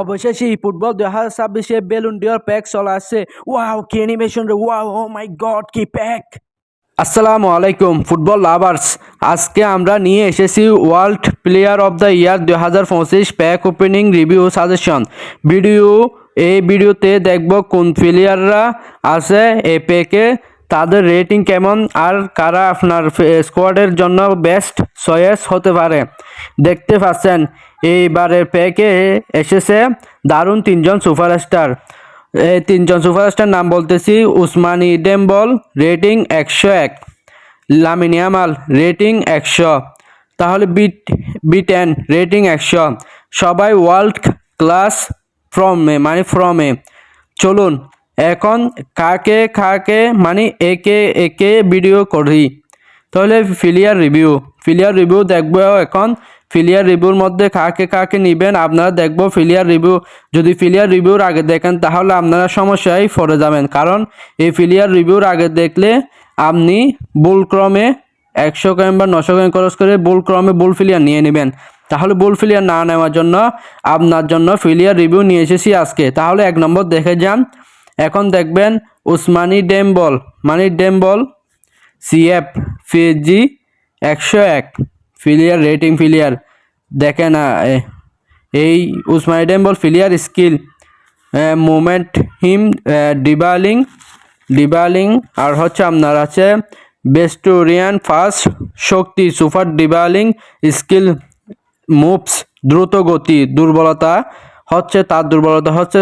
অবশেষে ফুটবল দুই হাজার ছাব্বিশে বেলুন ডিওর প্যাক চলে আসছে। ওয়াও কি অ্যানিমেশন রে ওয়াও ও মাই গড কি প্যাক আসসালামু আলাইকুম, ফুটবল লাভার্স আজকে আমরা নিয়ে এসেছি world player of the year দু হাজার পঁচিশ pack opening review suggestion video, এই ভিডিওতে দেখব কোন প্লেয়াররা আছে এই প্যাকে তাদের রেটিং কেমন আর কারা আপনার স্কোয়াডের জন্য বেস্ট চয়েস হতে পারে? দেখতে পাচ্ছেন, এইবারের প্যাকে এসেছে দারুণ তিনজন সুপারস্টার এই তিনজন সুপারস্টার নাম বলতেছি উসমানি ডেম্বল রেটিং একশো এক। লামিনিয়ামাল রেটিং একশো। তাহলে বিট বি টেন রেটিং একশো। সবাই ওয়ার্ল্ড ক্লাস ফ্রমে মানে ফ্রমে চলুন এখন কাকে কাকে মানে একে একে ভিডিও করি। তাহলে ফিলিয়ার রিভিউ ফিলিয়ার রিভিউ দেখব এখন। ফিলিয়ার রিভিউর মধ্যে কাকে কাকে নেবেন আপনারা দেখব ফিলিয়ার রিভিউ যদি ফিলিয়ার রিভিউর আগে দেখেন তাহলে আপনারা সমস্যায় পড়ে যাবেন। কারণ এই ফিলিয়ার রিভিউর আগে দেখলে আপনি ভুলক্রমে একশো কয়েন বা নশো কয়েন খরচ করে ভুল ক্রমে ভুল ফিলিয়ার নিয়ে নেবেন। তাহলে ভুল ফিলিয়ার না নেওয়ার জন্য আপনার জন্য ফিলিয়ার রিভিউ নিয়ে এসেছি আজকে। তাহলে এক নম্বর দেখে যান। এখন দেখবেন উসমানি ডেম্বল মানে ডেম্বল সিএফ ফিজি একশো এক, ফিলিয়ার, রেটিং ফিলিয়ার দেখে না এই উসমানি ডেম্বল ফিলিয়ার স্কিল মুভমেন্ট হিম ডিবালিং ডিবালিং, আর হচ্ছে আপনার আছে বেস্টোরিয়ান ফাস্ট শক্তি, সুপার ডিবালিং স্কিল, মুভস, দ্রুত গতি, দুর্বলতা, হচ্ছে তার দুর্বলতা হচ্ছে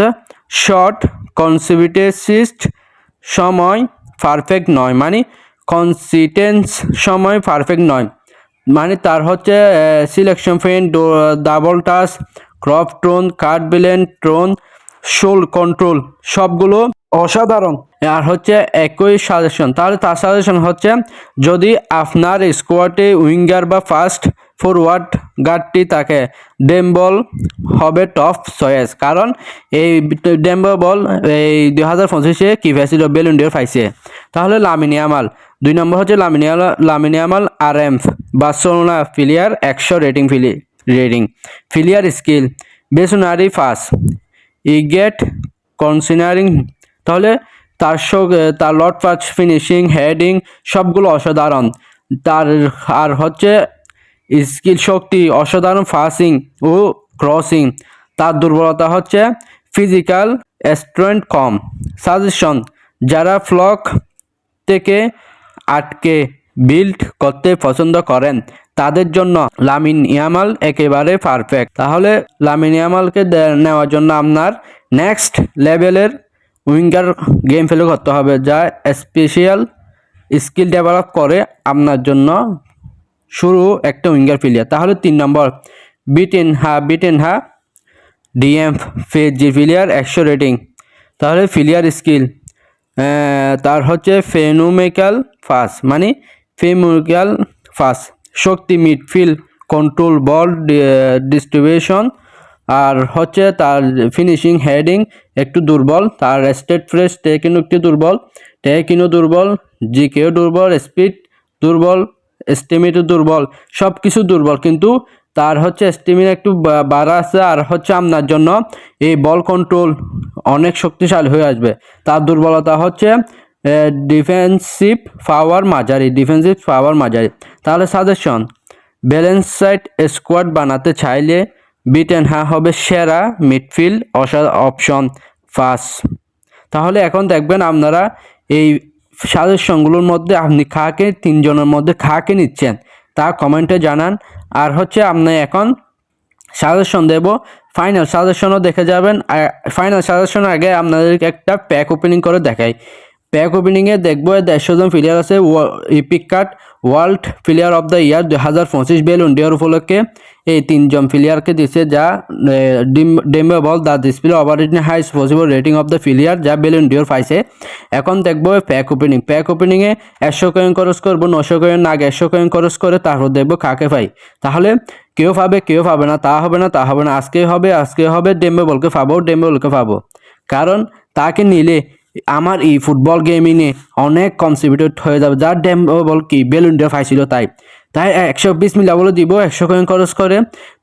শর্ট কনসিভিটেসিস্ট সময় পারফেক্ট নয় মানে কনসিটেন্স সময় পারফেক্ট নয়। মানে তার হচ্ছে সিলেকশন ফেন ডাবল টাচ ক্রপ ট্রোন কার্ড বিলেন টোন শোল কন্ট্রোল সবগুলো অসাধারণ। আর হচ্ছে একই সাজেশন তাহলে তার সাজেশন হচ্ছে, যদি আপনার স্কোয়াডে উইঙ্গার বা ফাস্ট ফরওয়ার্ড গার্ডটি তাকে ডেম্বল হবে টপ চয়েস। কারণ এই ডেম্বল বল এই দুই হাজার পঁচিশে কি ফেছিল বেলুন্ডিয়ার পাইছে। তাহলে লামিনিয়ামাল দুই নম্বর হচ্ছে লামিনিয়াল লামিনিয়ামাল আর এম বার্সেলোনা ফিলিয়ার একশো রেটিং ফিলি রেটিং ফিলিয়ার স্কিল, বেসুনারি ফাস্ট ইগেট কনসিনারিং। তাহলে তার তার লট পাচ ফিনিশিং, হেডিং সবগুলো অসাধারণ। তার আর হচ্ছে স্কিল শক্তি, অসাধারণ ফাসিং ও ক্রসিং তার দুর্বলতা হচ্ছে ফিজিক্যাল স্ট্রেন্থ কম। সাজেশন যারা ফ্লক থেকে আটকে বিল্ড করতে পছন্দ করেন, তাদের জন্য লামিন ইয়ামাল একেবারে পারফেক্ট তাহলে লামিন ইয়ামালকে নেওয়ার জন্য আপনার নেক্সট লেভেলের উইঙ্গার গেম ফেলে করতে হবে, যা স্পেশাল স্কিল ডেভেলপ করে আপনার জন্য শুরু একটা উইঙ্গার প্লেয়ার তাহলে তিন নম্বর, বিটেন হা বিটেন হা, ডিএম ফেজ জি ফিলিয়ার একশো রেটিং। তাহলে ফিলিয়ার স্কিল তার হচ্ছে ফেনুমেকাল ফাস মানে ফেমুকাল ফাস, শক্তি মিডফিল্ড কন্ট্রোল বল ডিস্ট্রিবিউশন, আর হচ্ছে তার ফিনিশিং হেডিং একটু দুর্বল, তার স্টেট ফ্রেশ টেকিনো একটু দুর্বল টেকিনো দুর্বল, জিকেও দুর্বল, স্পিড দুর্বল স্টেমিটো দুর্বল সব কিছু দুর্বল, কিন্তু তার হচ্ছে স্টেমিনা একটু বাড়া আছে আর হচ্ছে আপনার জন্য এই বল কন্ট্রোল অনেক শক্তিশালী হয়ে আসবে। তার দুর্বলতা হচ্ছে ডিফেন্সিভ পাওয়ার মাঝারি ডিফেন্সিভ পাওয়ার মাঝারি। তাহলে সাজেশন ব্যালেন্স সাইড স্কোয়াড বানাতে চাইলে বিটেন হ্যাঁ হবে সেরা মিডফিল্ড অপশন ফার্স্ট তাহলে এখন দেখবেন আপনারা এই সাজেশনগুলোর মধ্যে আপনি খাকে তিনজনের মধ্যে খাকে নিচ্ছেন, তা কমেন্টে জানান। আর হচ্ছে আপনি এখন সাজেশন দেব, ফাইনাল সাজেশনও দেখে যাবেন। ফাইনাল সাজেশন আগে আপনাদেরকে একটা প্যাক ওপেনিং করে দেখাই। প্যাক ওপেনিংয়ে দেখব, দেড়শো জন প্লেয়ার আছে epic card world player of the year দুই হাজার পঁচিশ বেলুন ডিয়ার উপলক্ষে এই তিনজন প্লেয়ারকে দিচ্ছে যা Dembele the display operating highest possible rating of the player যা বেলুন ডিওর পাইছে। এখন দেখব প্যাক ওপেনিং। প্যাক ওপেনিংয়ে একশো কয়েন খরচ করব, নশো কয়েন আগে একশো কয়েন খরচ করে তারপর দেখব কাকে পাই। তাহলে কেউ পাবে কেউ পাবে না, তা হবে না, তা হবে না, আজকে হবে আজকে হবে ডেম্বে বলকে পাবো ডেম্বে বলকে পাবো। কারণ তাকে নিলে আমার এই ফুটবল গেমিংয়ে অনেক কনসিবিউটেড হয়ে যাবে। যার ডেম বল কি? বেলুন ডিওর পাইছিল তাই। তাই একশো বিশ মিলা বলে দিব, একশো কয়েন খরচ করে।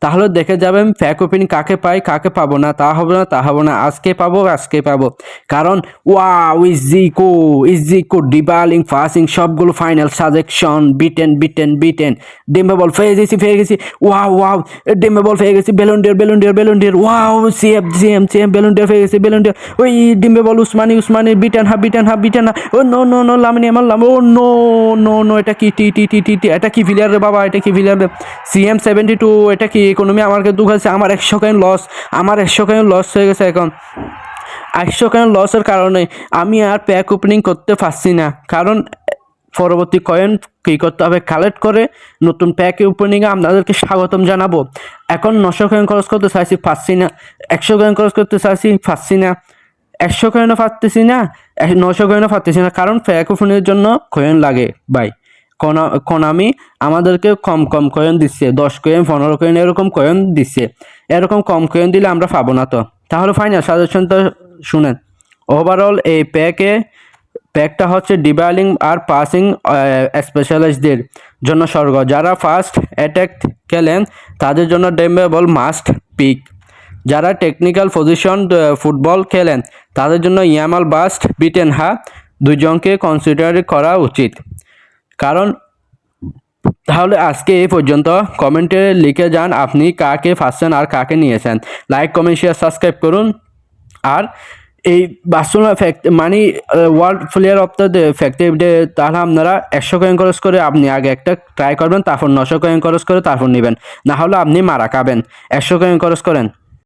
তাহলে দেখে যাবেন ফ্যাক ওপেনিং কাকে পাই, কাকে পাবো না, তা হবে না, তা হবে না, আজকে পাবো আজকে পাবো। কারণ ওয়াও, ইজিকো ইজিকো, ডিবালিং, ফাসিং, সবগুলো final suggestion, beaten beaten beaten. Dembele গেছি, ফেয়ে গেছি। ওয়াও ওয়াও ডেম্বে বল গেছি, Ballon d'Or Ballon Ballon d'Or Ballon d'Or Ballon d'Or wow, CF, CM CM Ballon d'Or ফেয়ে গেছি বেলুন্ডিয়ার ওই Dembele Ousmane Ousmane, beaten হা beaten হা beaten হা। ও, no no no, Lamine আমার লাম ও, no no no, এটা কি, টি টি টি টি এটা কি ফিলিয়ার রে বাবা, এটা কি ফিলিয়ার সিএম সেভেন্টি টু এটা কি ইকোনমি আমাকে দুঃখ আছে আমার একশো কেন লস আমার একশো কেন লস হয়ে গেছে এখন। একশো কেন লসের কারণে আমি আর প্যাক ওপেনিং করতে পারছি না। কারণ, পরবর্তী কয়েন কী করতে হবে? কালেক্ট করে নতুন প্যাক ওপেনিংয়ে আপনাদেরকে স্বাগতম জানাব। এখন নশো কয়েন খরচ করতে চাইছি, পারছি না। একশো কয়েন খরচ করতে চাইছি, পারছি না। একশো কয়েনও পারতেছি না, নশো কয়েনও পারতেছি না, কারণ প্যাক ওপেনিংয়ের জন্য কয়েন লাগে। কোনা কোনামি আমাদেরকে কম কম কয়েন দিচ্ছে। দশ কয়েন, পনেরো কয়েন, এরকম কয়েন দিচ্ছে। এরকম কম কয়েন দিলে আমরা পাবো না তো। তাহলে ফাইনাল সাজেশন তো শুনেন। ওভারঅল এই প্যাকে প্যাকটা হচ্ছে ডিবালিং আর পাসিং স্পেশালিস্টদের জন্য স্বর্গ। যারা ফার্স্ট অ্যাটাক খেলেন, তাদের জন্য ডেমেবল মাস্ট পিক যারা টেকনিক্যাল পজিশন ফুটবল খেলেন, তাদের জন্য ইয়ামাল বাস্ট বিটেন হা দুজনকে কনসিডার করা উচিত। কারণ তাহলে আজকে এই পর্যন্ত। কমেন্টে লিখে যান আপনি কাকে ফার্স্টেন আর কাকে নিয়েছেন। লাইক কমেন্ট শেয়ার সাবস্ক্রাইব করুন। আর এই বার্সেলোনা ফ্যাক্ট মানে ওয়ার্ল্ড প্লেয়ার অফ দ্য ফ্যাক্টিভ ডে তাহলে আপনারা একশো কয়েন খরচ করে আপনি আগে একটা ট্রাই করবেন, তারপর নশো কয়েন খরচ করে তারপর নেবেন। না হলে আপনি মারা খাবেন। একশো কয়েন খরচ করেন।